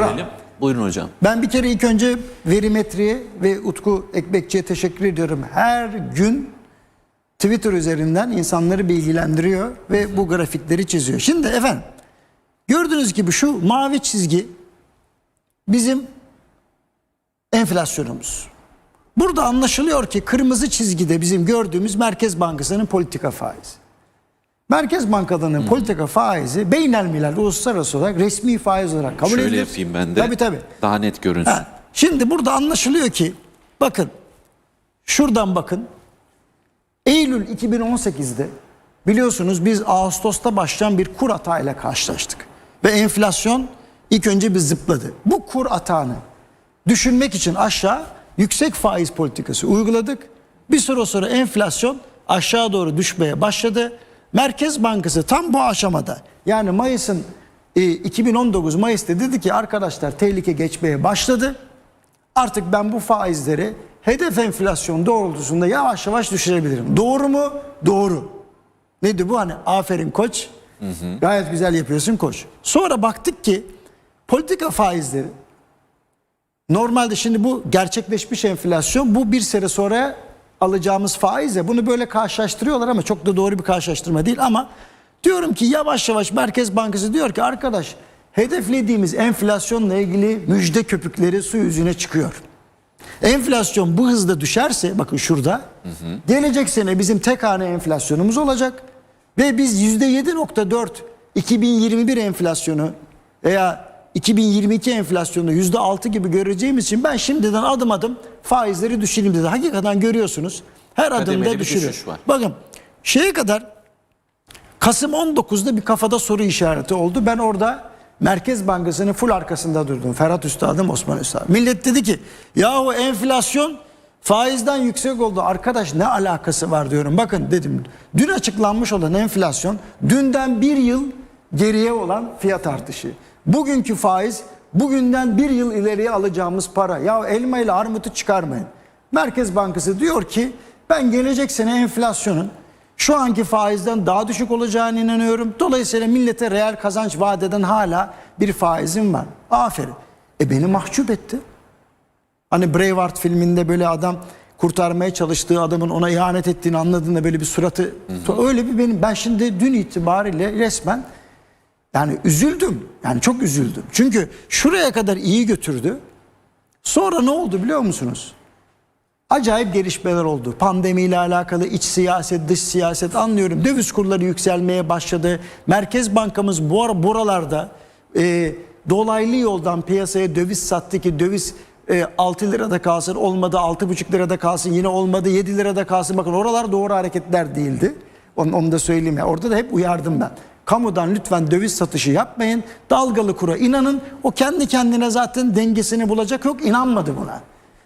görelim. Buyurun hocam. Ben bir kere ilk önce Verimetri'ye ve Utku Ekbekçi'ye teşekkür ediyorum. Her gün Twitter üzerinden insanları bilgilendiriyor ve bu grafikleri çiziyor. Şimdi efendim gördüğünüz gibi şu mavi çizgi bizim enflasyonumuz. Burada anlaşılıyor ki kırmızı çizgide bizim gördüğümüz Merkez Bankası'nın politika faizi. Merkez Bankalarının politika faizi beynelmilel uluslararası olarak resmi faiz olarak kabul edilir. Şöyle yapayım ben de. Tabii tabii. Daha net görünsün. Ha, Şimdi burada anlaşılıyor ki bakın şuradan bakın Eylül 2018'de biliyorsunuz biz Ağustos'ta başlayan bir kur atağıyla karşılaştık. Ve enflasyon ilk önce bir zıpladı. Bu kur atağını düşünmek için aşağı yüksek faiz politikası uyguladık. Bir süre sonra enflasyon aşağı doğru düşmeye başladı. Merkez Bankası tam bu aşamada yani Mayıs'ın e, 2019 Mayıs'ta dedi ki arkadaşlar tehlike geçmeye başladı. Artık ben bu faizleri hedef enflasyon doğrultusunda yavaş yavaş düşürebilirim. Doğru mu? Doğru. Neydi bu hani aferin koç. Gayet güzel yapıyorsun koç. Sonra baktık ki politika faizleri normalde şimdi bu gerçekleşmiş enflasyon bu bir sene sonra alacağımız faizle bunu böyle karşılaştırıyorlar ama çok da doğru bir karşılaştırma değil ama diyorum ki yavaş yavaş Merkez Bankası diyor ki arkadaş hedeflediğimiz enflasyonla ilgili müjde köpükleri su yüzüne çıkıyor. Enflasyon bu hızda düşerse bakın şurada gelecek sene bizim tek hane enflasyonumuz olacak ve biz %7.4 2021 enflasyonu veya 2022 enflasyonu %6 gibi göreceğimiz için ben şimdiden adım adım faizleri düşüreyim dedi. Hakikaten görüyorsunuz her adımda düşürüyor. Bakın şeye kadar Kasım 19'da bir kafada soru işareti oldu. Ben orada Merkez Bankası'nın full arkasında durdum. Ferhat Üstadım, Osman Üstadım. Millet dedi ki yahu enflasyon faizden yüksek oldu. Arkadaş ne alakası var diyorum. Bakın dedim dün açıklanmış olan enflasyon dünden bir yıl geriye olan fiyat artışı. Bugünkü faiz bugünden bir yıl ileriye alacağımız para. Ya elma ile armutu çıkarmayın. Merkez Bankası diyor ki ben gelecek sene enflasyonun şu anki faizden daha düşük olacağına inanıyorum. Dolayısıyla millete reel kazanç vaat eden hala bir faizim var. Aferin. E beni mahcup etti. Hani Braveheart filminde böyle adam kurtarmaya çalıştığı adamın ona ihanet ettiğini anladığında böyle bir suratı öyle bir benim ben şimdi dün itibariyle resmen yani üzüldüm. Yani çok üzüldüm. Çünkü şuraya kadar iyi götürdü. Sonra ne oldu biliyor musunuz? Acayip gelişmeler oldu. Pandemiyle alakalı iç siyaset, dış siyaset anlıyorum. Döviz kurları yükselmeye başladı. Merkez Bankamız bu ara buralarda e, dolaylı yoldan piyasaya döviz sattı ki döviz e, 6 lirada kalsın olmadı 6,5 lirada kalsın yine olmadı 7 lirada kalsın. Bakın oralar doğru hareketler değildi. Onu, onu da söyleyeyim ya. Orada da hep uyardım ben. Kamudan lütfen döviz satışı yapmayın. Dalgalı kura inanın. O kendi kendine zaten dengesini bulacak. Yok inanmadı buna.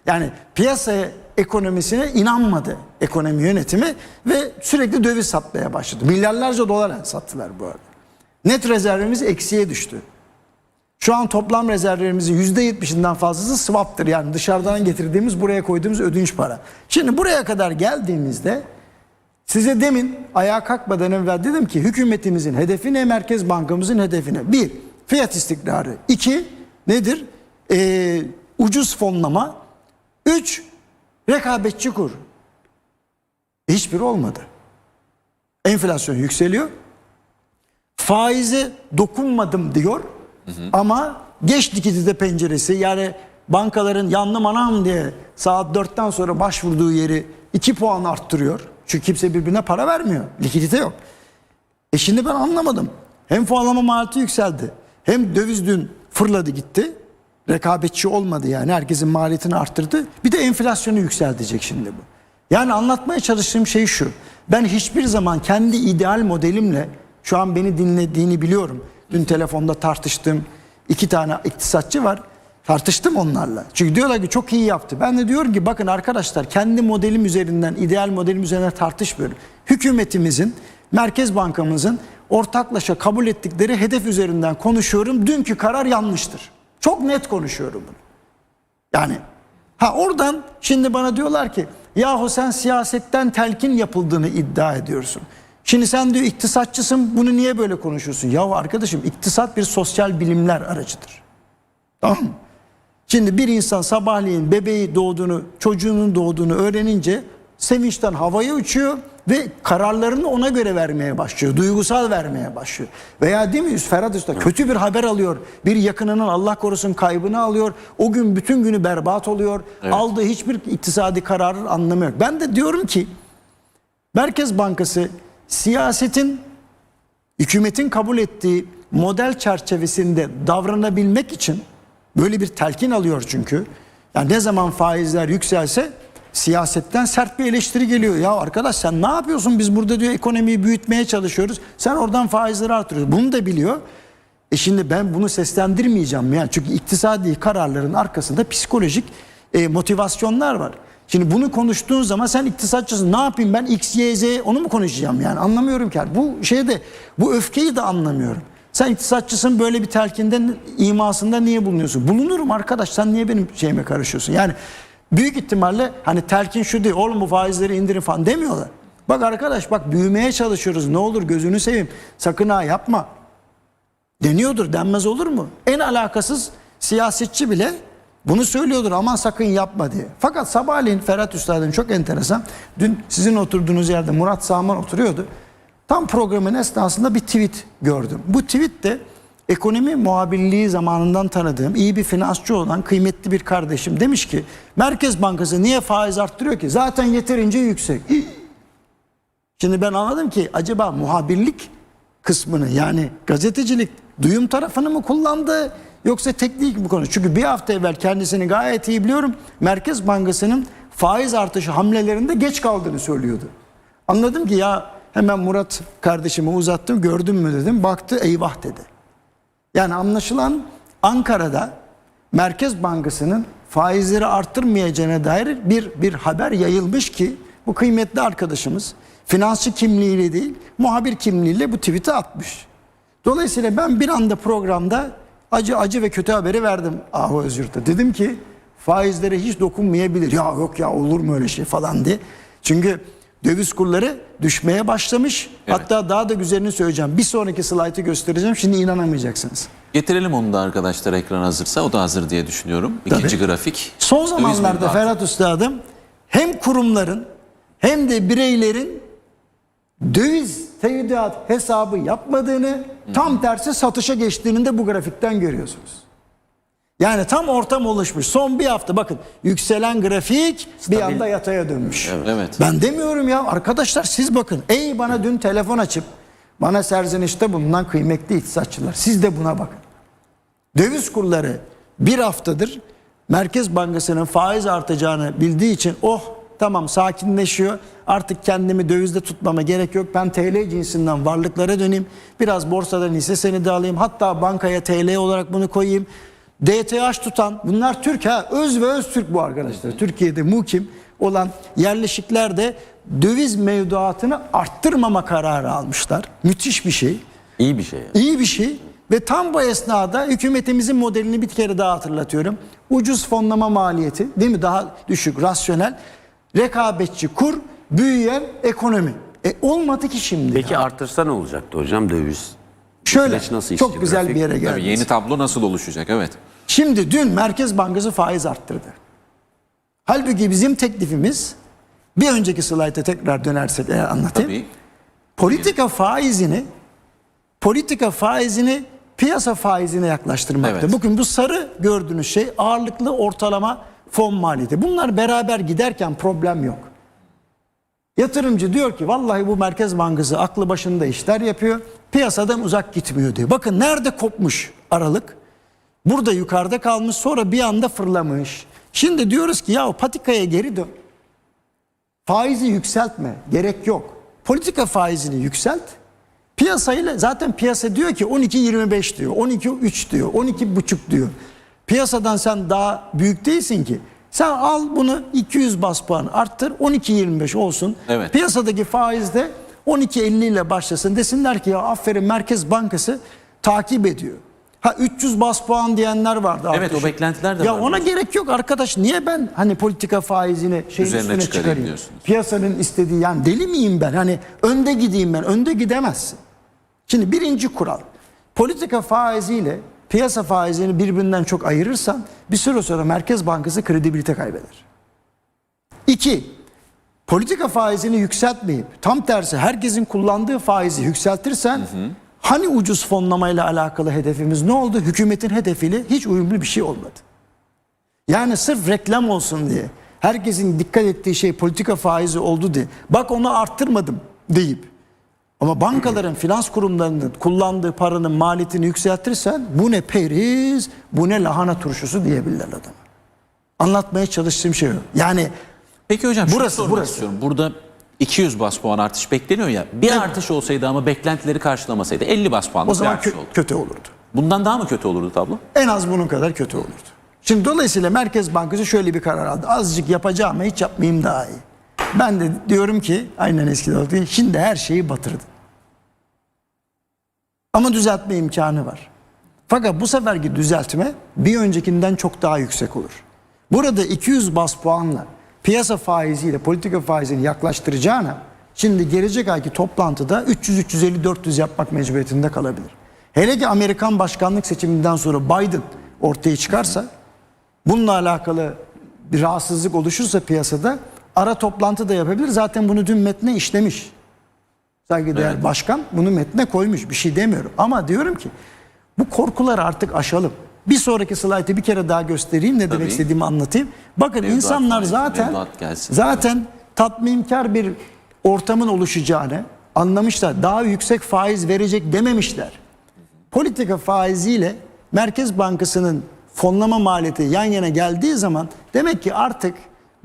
Yani piyasa ekonomisine inanmadı ekonomi yönetimi ve sürekli döviz satmaya başladı. Milyarlarca dolar sattılar bu arada. Net rezervimiz eksiye düştü. Şu an toplam rezervlerimizin %70'inden fazlası swap'tır. Yani dışarıdan getirdiğimiz buraya koyduğumuz ödünç para. Şimdi buraya kadar geldiğimizde size demin ayağa kalkmadan evvel dedim ki hükümetimizin hedefi ne? Merkez Bankamızın hedefi ne? Bir, fiyat istikrarı. İki, nedir? Ee, ucuz fonlama. Üç, rekabetçi kur. Hiçbiri olmadı. Enflasyon yükseliyor. Faize dokunmadım diyor. Ama geç likidite penceresi yani bankaların yanlı manam diye saat 4'ten sonra başvurduğu yeri 2 puan arttırıyor. Çünkü kimse birbirine para vermiyor. Likidite yok. E şimdi ben anlamadım. Hem fonlama maliyeti yükseldi. Hem döviz dün fırladı gitti. Rekabetçi olmadı yani. Herkesin maliyetini arttırdı. Bir de enflasyonu yükseltecek şimdi bu. Yani anlatmaya çalıştığım şey şu. Ben hiçbir zaman kendi ideal modelimle şu an beni dinlediğini biliyorum. Dün telefonda tartıştığım iki tane iktisatçı var. Tartıştım onlarla. Çünkü diyorlar ki çok iyi yaptı. Ben de diyorum ki bakın arkadaşlar kendi modelim üzerinden, ideal modelim üzerinden tartışmıyorum. Hükümetimizin, Merkez Bankamızın ortaklaşa kabul ettikleri hedef üzerinden konuşuyorum. Dünkü karar yanlıştır. Çok net konuşuyorum bunu. Yani ha oradan şimdi bana diyorlar ki yahu sen siyasetten telkin yapıldığını iddia ediyorsun. Şimdi sen diyor iktisatçısın bunu niye böyle konuşuyorsun? Yahu arkadaşım iktisat bir sosyal bilimler aracıdır. Tamam mı? Şimdi bir insan sabahleyin bebeği doğduğunu, çocuğunun doğduğunu öğrenince sevinçten havaya uçuyor ve kararlarını ona göre vermeye başlıyor. Duygusal vermeye başlıyor. Veya değil mi Ferhat Usta kötü bir haber alıyor. Bir yakınının Allah korusun kaybını alıyor. O gün bütün günü berbat oluyor. Aldığı hiçbir iktisadi kararın anlamı yok. Ben de diyorum ki Merkez Bankası siyasetin hükümetin kabul ettiği model çerçevesinde davranabilmek için böyle bir telkin alıyor çünkü. Yani ne zaman faizler yükselse siyasetten sert bir eleştiri geliyor. Ya arkadaş sen ne yapıyorsun? Biz burada diyor ekonomiyi büyütmeye çalışıyoruz. Sen oradan faizleri artırıyorsun. Bunu da biliyor. E şimdi ben bunu seslendirmeyeceğim yani çünkü iktisadi kararların arkasında psikolojik e, motivasyonlar var. Şimdi bunu konuştuğun zaman sen iktisatçısın. Ne yapayım ben X, Y, Z onu mu konuşacağım yani anlamıyorum ki. Bu şeyde bu öfkeyi de anlamıyorum. Sen iktisatçısın böyle bir telkinden imasında niye bulunuyorsun? Bulunurum arkadaş sen niye benim şeyime karışıyorsun? Yani büyük ihtimalle hani telkin şu değil oğlum bu faizleri indirin falan demiyorlar. Bak arkadaş bak büyümeye çalışıyoruz ne olur gözünü seveyim sakın ha yapma deniyordur denmez olur mu? En alakasız siyasetçi bile bunu söylüyordur aman sakın yapma diye. Fakat sabahleyin Ferhat Üstad'ın çok enteresan. Dün sizin oturduğunuz yerde Murat Sağman oturuyordu. Tam programın esnasında bir tweet gördüm. Bu tweet de ekonomi muhabirliği zamanından tanıdığım iyi bir finansçı olan kıymetli bir kardeşim demiş ki Merkez Bankası niye faiz arttırıyor ki? Zaten yeterince yüksek. Şimdi ben anladım ki acaba muhabirlik kısmını yani gazetecilik duyum tarafını mı kullandı yoksa teknik mi konu? Çünkü bir hafta evvel kendisini gayet iyi biliyorum. Merkez Bankası'nın faiz artışı hamlelerinde geç kaldığını söylüyordu. Anladım ki ya hemen Murat kardeşime uzattım gördün mü dedim baktı eyvah dedi. Yani anlaşılan Ankara'da Merkez Bankası'nın faizleri arttırmayacağına dair bir bir haber yayılmış ki bu kıymetli arkadaşımız finansçı kimliğiyle değil muhabir kimliğiyle bu tweet'i atmış. Dolayısıyla ben bir anda programda acı acı ve kötü haberi verdim Ahu Özgürt'e. Dedim ki faizlere hiç dokunmayabilir. Ya yok ya olur mu öyle şey falan diye. Çünkü döviz kurları düşmeye başlamış. Hatta daha da güzelini söyleyeceğim. Bir sonraki slaytı göstereceğim. Şimdi inanamayacaksınız. Getirelim onu da arkadaşlar ekran hazırsa. O da hazır diye düşünüyorum. İkinci grafik. Son zamanlarda. Ferhat Üstadım hem kurumların hem de bireylerin döviz tevdiat hesabı yapmadığını tam tersi satışa geçtiğini de bu grafikten görüyorsunuz. Yani tam ortam oluşmuş. Son bir hafta bakın yükselen grafik bir anda yataya dönmüş. Evet. Ben demiyorum ya arkadaşlar siz bakın. Ey bana dün telefon açıp bana serzenişte bulunan kıymetli iktisatçılar siz de buna bakın. Döviz kurları bir haftadır Merkez Bankası'nın faiz artacağını bildiği için oh tamam sakinleşiyor artık kendimi dövizde tutmama gerek yok ben TL cinsinden varlıklara döneyim biraz borsadan hisse senedi alayım hatta bankaya TL olarak bunu koyayım. DTH tutan bunlar Türk ha öz ve öz Türk bu arkadaşlar Türkiye'de mukim olan yerleşikler de döviz mevduatını arttırmama kararı almışlar müthiş bir şey. İyi bir şey. yani. İyi bir şey ve tam bu esnada hükümetimizin modelini bir kere daha hatırlatıyorum. Ucuz fonlama maliyeti değil mi daha düşük rasyonel rekabetçi kur büyüyen ekonomi. E olmadı ki şimdi. Peki ya. artırsa ne olacaktı hocam döviz? Şöyle süreç nasıl çok işliyor, güzel bir yere Tabii geldi. yeni tablo nasıl oluşacak? Evet. Şimdi dün Merkez Bankası faiz arttırdı. Halbuki bizim teklifimiz bir önceki slayta tekrar dönersek eğer anlatayım. Tabii. politika faizini politika faizini piyasa faizine yaklaştırmakta. Evet. Bugün bu sarı gördüğünüz şey ağırlıklı ortalama fon maliyeti. Bunlar beraber giderken problem yok. Yatırımcı diyor ki vallahi bu Merkez Bankası aklı başında işler yapıyor. Piyasadan uzak gitmiyor diyor. Bakın nerede kopmuş aralık? Burada yukarıda kalmış sonra bir anda fırlamış. Şimdi diyoruz ki ya patikaya geri dön. Faizi yükseltme. Gerek yok. Politika faizini yükselt. Piyasayla zaten piyasa diyor ki 12.25 diyor. 12.3 diyor. 12.5 diyor. Piyasadan sen daha büyük değilsin ki. Sen al bunu 200 bas puan arttır 12.25 olsun. Evet. Piyasadaki faiz de 12.50 ile başlasın. Desinler ki ya aferin Merkez Bankası takip ediyor. Ha 300 bas puan diyenler vardı. Evet, artış. o beklentiler de ya var. ona gerek yok arkadaş. Niye ben hani politika faizini şeyin Üzerine üstüne çıkarayım çıkarayım? diyorsunuz. Piyasanın istediği yani deli miyim ben? Hani önde gideyim ben. Önde gidemezsin. Şimdi birinci kural. Politika faiziyle piyasa faizini birbirinden çok ayırırsan bir süre sonra Merkez Bankası kredibilite kaybeder. İki, politika faizini yükseltmeyip tam tersi herkesin kullandığı faizi yükseltirsen hani ucuz fonlamayla alakalı hedefimiz ne oldu? Hükümetin hedefiyle hiç uyumlu bir şey olmadı. Yani sırf reklam olsun diye herkesin dikkat ettiği şey politika faizi oldu diye. Bak onu arttırmadım deyip ama bankaların, finans kurumlarının kullandığı paranın maliyetini yükseltirsen bu ne periz, bu ne lahana turşusu diyebilirler adama. Anlatmaya çalıştığım şey o. Yani Peki hocam şunu Burası, sormak burası. istiyorum. Burada 200 bas puan artış bekleniyor ya. Bir artış olsaydı ama beklentileri karşılamasaydı 50 bas puanlık o bir zaman artış kö- oldu. kötü olurdu. Bundan daha mı kötü olurdu tablo? En az bunun kadar kötü olurdu. Şimdi dolayısıyla Merkez Bankası şöyle bir karar aldı. Azıcık yapacağım hiç yapmayayım daha iyi. Ben de diyorum ki aynen eskiden olduğu gibi, şimdi her şeyi batırdı. Ama düzeltme imkanı var. Fakat bu seferki düzeltme bir öncekinden çok daha yüksek olur. Burada 200 bas puanla piyasa faiziyle politika faizini yaklaştıracağına şimdi gelecek ayki toplantıda 300 350 400 yapmak mecburiyetinde kalabilir. Hele ki Amerikan başkanlık seçiminden sonra Biden ortaya çıkarsa bununla alakalı bir rahatsızlık oluşursa piyasada ara toplantı da yapabilir. Zaten bunu dün metne işlemiş. Saygıdeğer başkan bunu metne koymuş. Bir şey demiyorum. Ama diyorum ki bu korkuları artık aşalım. Bir sonraki slaytı bir kere daha göstereyim ne Tabii. demek istediğimi anlatayım. Bakın Mevduat insanlar zaten gelsin. zaten tatminkar bir ortamın oluşacağını anlamışlar. Daha yüksek faiz verecek dememişler. Politika faiziyle Merkez Bankası'nın fonlama maliyeti yan yana geldiği zaman demek ki artık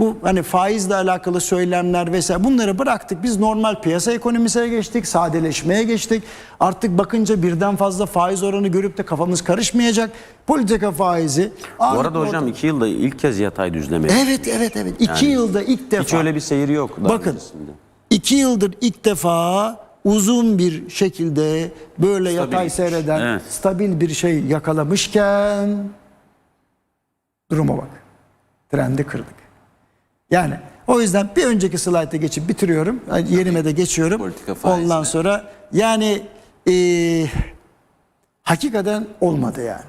bu hani faizle alakalı söylemler vesaire bunları bıraktık. Biz normal piyasa ekonomisine geçtik, sadeleşmeye geçtik. Artık bakınca birden fazla faiz oranı görüp de kafamız karışmayacak. Politika faizi. Bu arada hocam iki yılda ilk kez yatay düzleme. Evet evet evet. İki yılda ilk defa. Hiç öyle bir seyir yok. Bakın öncesinde. iki yıldır ilk defa uzun bir şekilde böyle yatay gitmiş. seyreden Evet. stabil bir şey yakalamışken duruma bak. Trendi kırdık. Yani o yüzden bir önceki slayta geçip bitiriyorum. Yerime de geçiyorum. Politika faizine. Ondan sonra yani eee, hakikaten olmadı yani.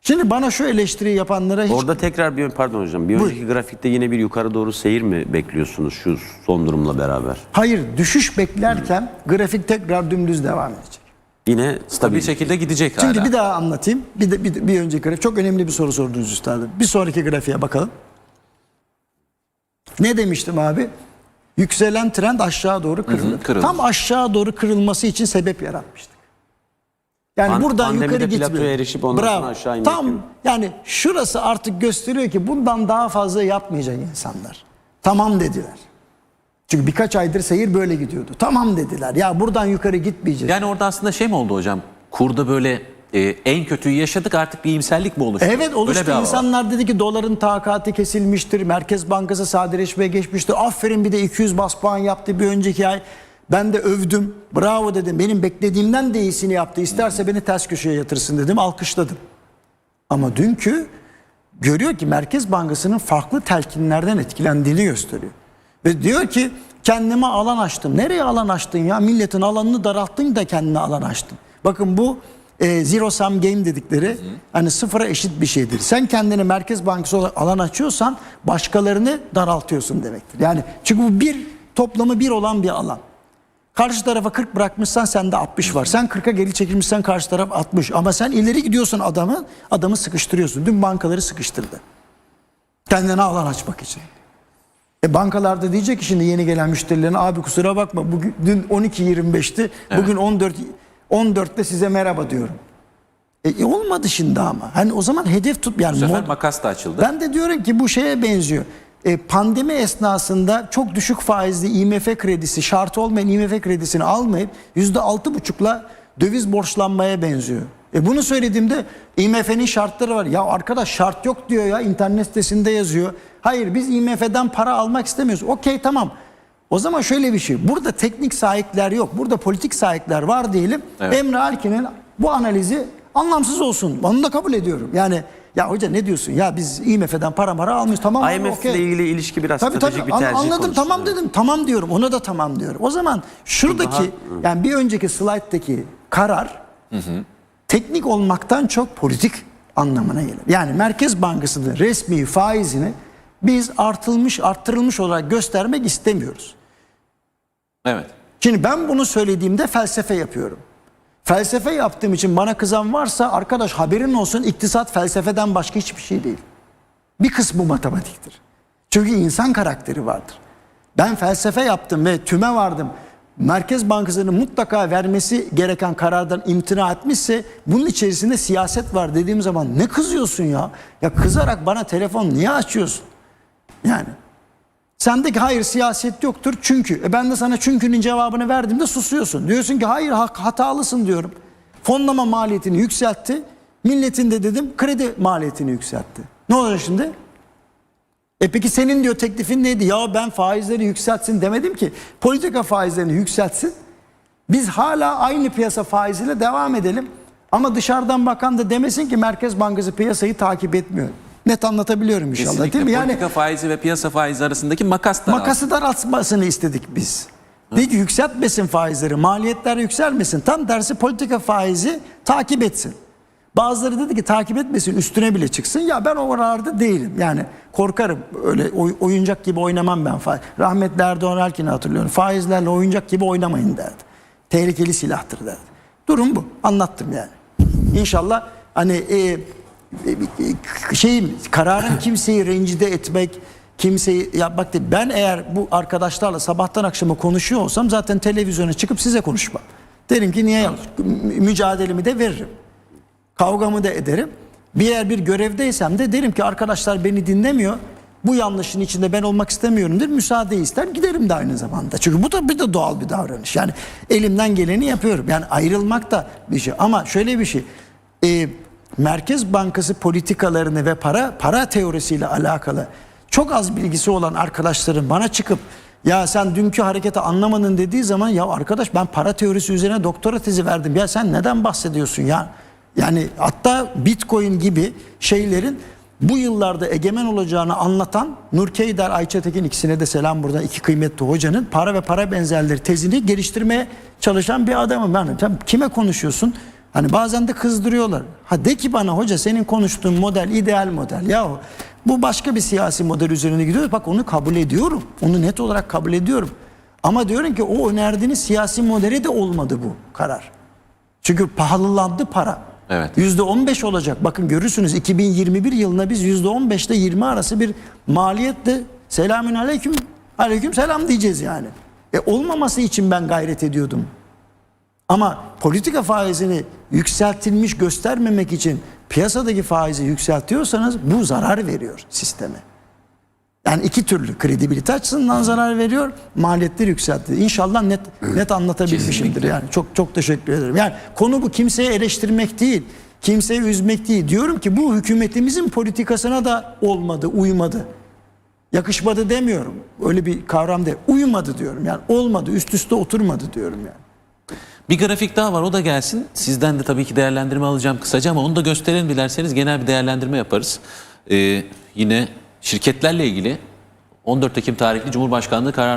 Şimdi bana şu eleştiri yapanlara hiç Orada tekrar bir pardon hocam. Bir Buyur. önceki grafikte yine bir yukarı doğru seyir mi bekliyorsunuz şu son durumla beraber? hayır düşüş beklerken grafik tekrar dümdüz devam edecek. Yine Stabil stabil. şekilde gidecek Şimdi hala. bir daha anlatayım. Bir de bir, bir önceki grafik çok önemli bir soru sordunuz üstadım. Bir sonraki grafiğe bakalım. Ne demiştim abi? Yükselen trend aşağı doğru kırılır. kırılır. Tam aşağı doğru kırılması için sebep yaratmıştık. Yani Pan- buradan yukarı gitmiyor. erişip ondan sonra aşağı inmek Tam gibi. yani şurası artık gösteriyor ki bundan daha fazla yapmayacak insanlar. Tamam dediler. Çünkü birkaç aydır seyir böyle gidiyordu. Tamam dediler. Ya buradan yukarı gitmeyeceğiz. Yani orada aslında şey mi oldu hocam? Kurda böyle e, en kötüyü yaşadık artık bir iyimserlik mi oluştu? Evet oluştu. Öyle bir hava var. İnsanlar dedi ki doların takati kesilmiştir. Merkez Bankası sadeleşmeye geçmiştir. Aferin bir de 200 bas puan yaptı bir önceki ay. Ben de övdüm. Bravo dedim. Benim beklediğimden de iyisini yaptı. İsterse beni ters köşeye yatırsın dedim. Alkışladım. Ama dünkü görüyor ki Merkez Bankası'nın farklı telkinlerden etkilendiğini gösteriyor. Ve diyor ki kendime alan açtım. Nereye alan açtın ya? Milletin alanını daralttın da kendine alan açtın. Bakın bu e, zero sum game dedikleri hani sıfıra eşit bir şeydir. Sen kendini Merkez Bankası olarak alan açıyorsan başkalarını daraltıyorsun demektir. Yani çünkü bu bir toplamı bir olan bir alan. Karşı tarafa 40 bırakmışsan sende 60 var. Sen 40'a geri çekilmişsen karşı taraf 60. Ama sen ileri gidiyorsun adamı, adamı sıkıştırıyorsun. Dün bankaları sıkıştırdı. Kendine alan açmak için. E bankalarda diyecek ki şimdi yeni gelen müşterilerine abi kusura bakma bugün dün 12.25'ti. Bugün 14 14'te size merhaba diyorum. E, e, olmadı şimdi ama. Hani o zaman hedef tut yani Bu sefer mod- makas da açıldı. ben de diyorum ki bu şeye benziyor. E, pandemi esnasında çok düşük faizli IMF kredisi, şartı olmayan IMF kredisini almayıp yüzde altı buçukla döviz borçlanmaya benziyor. E bunu söylediğimde IMF'nin şartları var. Ya arkadaş şart yok diyor ya internet sitesinde yazıyor. Hayır biz IMF'den para almak istemiyoruz. Okey tamam. O zaman şöyle bir şey. Burada teknik sahipler yok. Burada politik sahipler var diyelim. Evet. Emre Alkin'in bu analizi anlamsız olsun. Onu da kabul ediyorum. Yani ya hoca ne diyorsun? Ya biz IMF'den para mara almıyoruz. Tamam IMF ile ilgili ilişki biraz Tabii stratejik tabii bir tercih anladım tamam dedim tamam diyorum ona da tamam diyorum. O zaman şuradaki Daha- yani bir önceki slayttaki karar teknik olmaktan çok politik anlamına gelir. Yani Merkez Bankası'nın resmi faizini biz artılmış, arttırılmış olarak göstermek istemiyoruz. Evet. Şimdi ben bunu söylediğimde felsefe yapıyorum. Felsefe yaptığım için bana kızan varsa arkadaş haberin olsun iktisat felsefeden başka hiçbir şey değil. Bir kısmı matematiktir. Çünkü insan karakteri vardır. Ben felsefe yaptım ve tüme vardım. Merkez Bankası'nın mutlaka vermesi gereken karardan imtina etmişse bunun içerisinde siyaset var dediğim zaman ne kızıyorsun ya? Ya kızarak bana telefon niye açıyorsun? Yani Sendeki hayır siyaset yoktur çünkü. E ben de sana çünkünün cevabını verdiğimde susuyorsun. Diyorsun ki hayır hak- hatalısın diyorum. Fonlama maliyetini yükseltti. Milletin de dedim kredi maliyetini yükseltti. Ne olacak şimdi? E peki senin diyor teklifin neydi? Ya ben faizleri yükseltsin demedim ki. Politika faizlerini yükseltsin. Biz hala aynı piyasa faiziyle devam edelim. Ama dışarıdan bakan da demesin ki Merkez Bankası piyasayı takip etmiyor. Net anlatabiliyorum inşallah Kesinlikle değil mi? Yani politika faizi ve piyasa faizi arasındaki makas da Makası daraltmasını istedik biz. Dedi ki yükseltmesin faizleri, maliyetler yükselmesin. Tam tersi politika faizi takip etsin. Bazıları dedi ki takip etmesin, üstüne bile çıksın. Ya ben oralarda değilim. Yani korkarım. Öyle oy- oyuncak gibi oynamam ben faiz. Rahmetli Erdoğan Erkin'i hatırlıyorum. Faizlerle oyuncak gibi oynamayın derdi. Tehlikeli silahtır derdi. Durum bu. Anlattım yani. İnşallah hani e, şeyin kararın kimseyi rencide etmek, kimseyi yapmak değil. Ben eğer bu arkadaşlarla sabahtan akşama konuşuyor olsam zaten televizyona çıkıp size konuşmam. Derim ki niye? Mü- Mücadelemi de veririm. Kavgamı da ederim. Bir eğer bir görevdeysem de derim ki arkadaşlar beni dinlemiyor. Bu yanlışın içinde ben olmak istemiyorum der. Müsaade ister giderim de aynı zamanda. Çünkü bu da bir de doğal bir davranış. Yani elimden geleni yapıyorum. Yani ayrılmak da bir şey. Ama şöyle bir şey. Ee, Merkez Bankası politikalarını ve para para teorisiyle alakalı çok az bilgisi olan arkadaşların bana çıkıp ya sen dünkü hareketi anlamadın dediği zaman ya arkadaş ben para teorisi üzerine doktora tezi verdim. Ya sen neden bahsediyorsun ya? Yani hatta Bitcoin gibi şeylerin bu yıllarda egemen olacağını anlatan Nur Keyder, Ayça Tekin ikisine de selam buradan iki kıymetli hocanın para ve para benzerleri tezini geliştirmeye çalışan bir adamım ben. Sen kime konuşuyorsun? Hani bazen de kızdırıyorlar. Ha de ki bana hoca senin konuştuğun model ideal model. Yahu bu başka bir siyasi model üzerine gidiyor. Bak onu kabul ediyorum. Onu net olarak kabul ediyorum. Ama diyorum ki o önerdiğiniz siyasi modeli de olmadı bu karar. Çünkü pahalılandı para. Evet. Yüzde 15 olacak. Bakın görürsünüz 2021 yılına biz yüzde 15 ile 20 arası bir maliyetle selamün aleyküm aleyküm selam diyeceğiz yani. E olmaması için ben gayret ediyordum. Ama politika faizini yükseltilmiş göstermemek için piyasadaki faizi yükseltiyorsanız bu zarar veriyor sisteme. Yani iki türlü kredibilite açısından zarar veriyor, maliyetleri yükseltti. İnşallah net net anlatabilmişimdir Kesinlikle. yani. Çok çok teşekkür ederim. Yani konu bu kimseye eleştirmek değil, kimseyi üzmek değil. Diyorum ki bu hükümetimizin politikasına da olmadı, uymadı. Yakışmadı demiyorum. Öyle bir kavram değil. Uymadı diyorum. Yani olmadı, üst üste oturmadı diyorum yani. Bir grafik daha var o da gelsin. Sizden de tabii ki değerlendirme alacağım kısaca ama onu da gösterelim dilerseniz genel bir değerlendirme yaparız. Ee, yine şirketlerle ilgili 14 Ekim tarihli Cumhurbaşkanlığı kararnamesi